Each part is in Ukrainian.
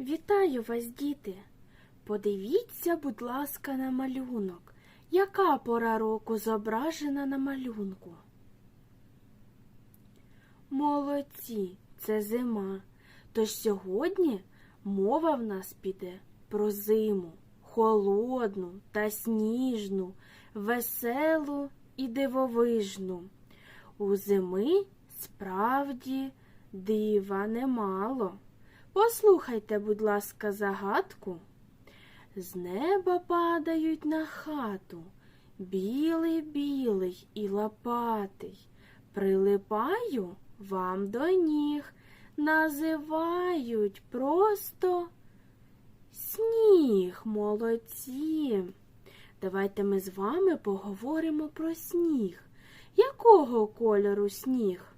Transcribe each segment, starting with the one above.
Вітаю вас, діти! Подивіться, будь ласка, на малюнок. Яка пора року зображена на малюнку? Молодці, це зима. Тож сьогодні мова в нас піде про зиму, холодну та сніжну, веселу і дивовижну. У зими справді дива немало. Послухайте, будь ласка, загадку. З неба падають на хату, білий білий і лопатий. Прилипаю вам до ніг, називають просто сніг, молодці. Давайте ми з вами поговоримо про сніг. Якого кольору сніг?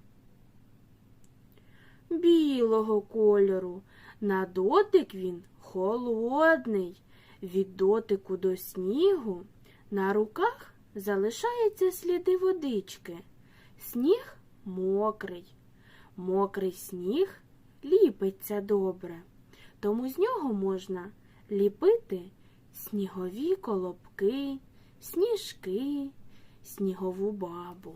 Білого кольору. На дотик він холодний. Від дотику до снігу на руках залишаються сліди водички. Сніг мокрий. Мокрий сніг ліпиться добре, тому з нього можна ліпити снігові колобки, сніжки, снігову бабу.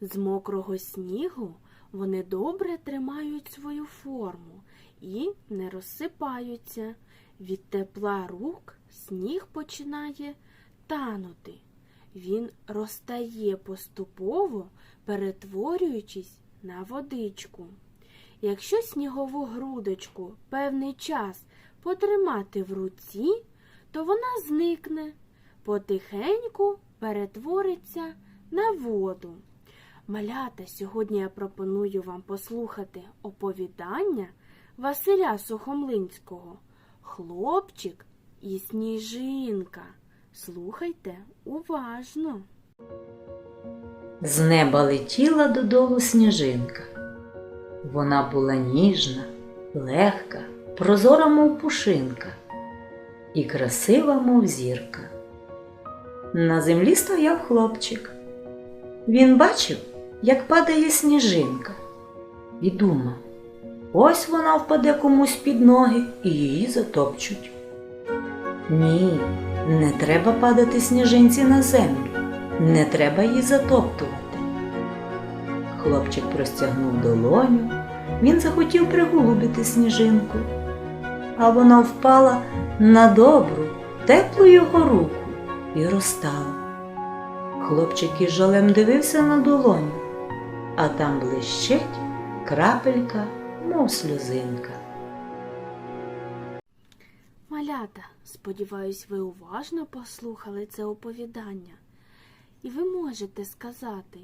З мокрого снігу вони добре тримають свою форму і не розсипаються. Від тепла рук сніг починає танути. Він розтає поступово, перетворюючись на водичку. Якщо снігову грудочку певний час потримати в руці, то вона зникне, потихеньку перетвориться на воду. Малята, сьогодні я пропоную вам послухати оповідання Василя Сухомлинського Хлопчик і сніжинка. Слухайте уважно. З неба летіла додолу сніжинка. Вона була ніжна, легка, прозора, мов пушинка, і красива, мов зірка. На землі стояв хлопчик. Він бачив, як падає сніжинка, і думав, ось вона впаде комусь під ноги і її затопчуть. Ні, не треба падати сніжинці на землю, не треба її затоптувати. Хлопчик простягнув долоню, він захотів приголубити сніжинку, а вона впала на добру, теплу його руку і розтала. Хлопчик із жалем дивився на долоню, а там блищить крапелька, мов сльозинка. Малята, сподіваюсь, ви уважно послухали це оповідання. І ви можете сказати,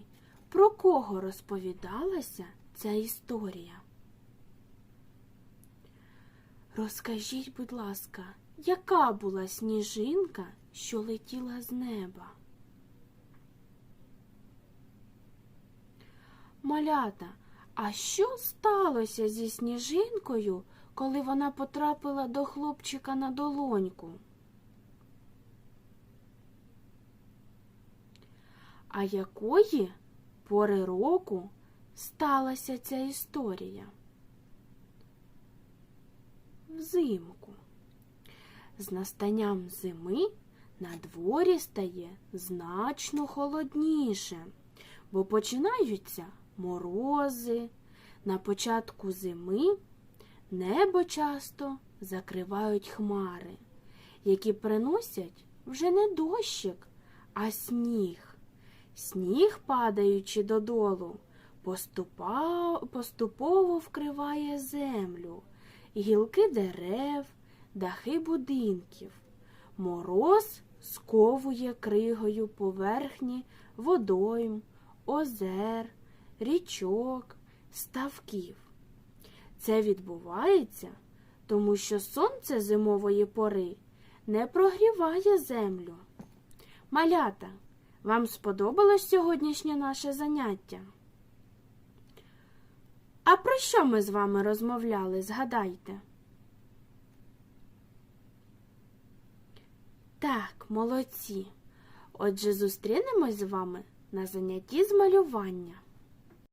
про кого розповідалася ця історія. Розкажіть, будь ласка, яка була сніжинка, що летіла з неба? Малята, а що сталося зі сніжинкою, коли вона потрапила до хлопчика на долоньку? А якої пори року сталася ця історія? Взимку. З настанням зими на дворі стає значно холодніше, бо починаються морози. На початку зими небо часто закривають хмари, які приносять вже не дощик, а сніг. Сніг, падаючи додолу, поступово вкриває землю, гілки дерев, дахи будинків. Мороз сковує кригою поверхні водойм, озер, річок, ставків. Це відбувається, тому що сонце зимової пори не прогріває землю. Малята, вам сподобалось сьогоднішнє наше заняття? А про що ми з вами розмовляли, згадайте? Так, молодці. Отже, зустрінемось з вами на занятті з малювання.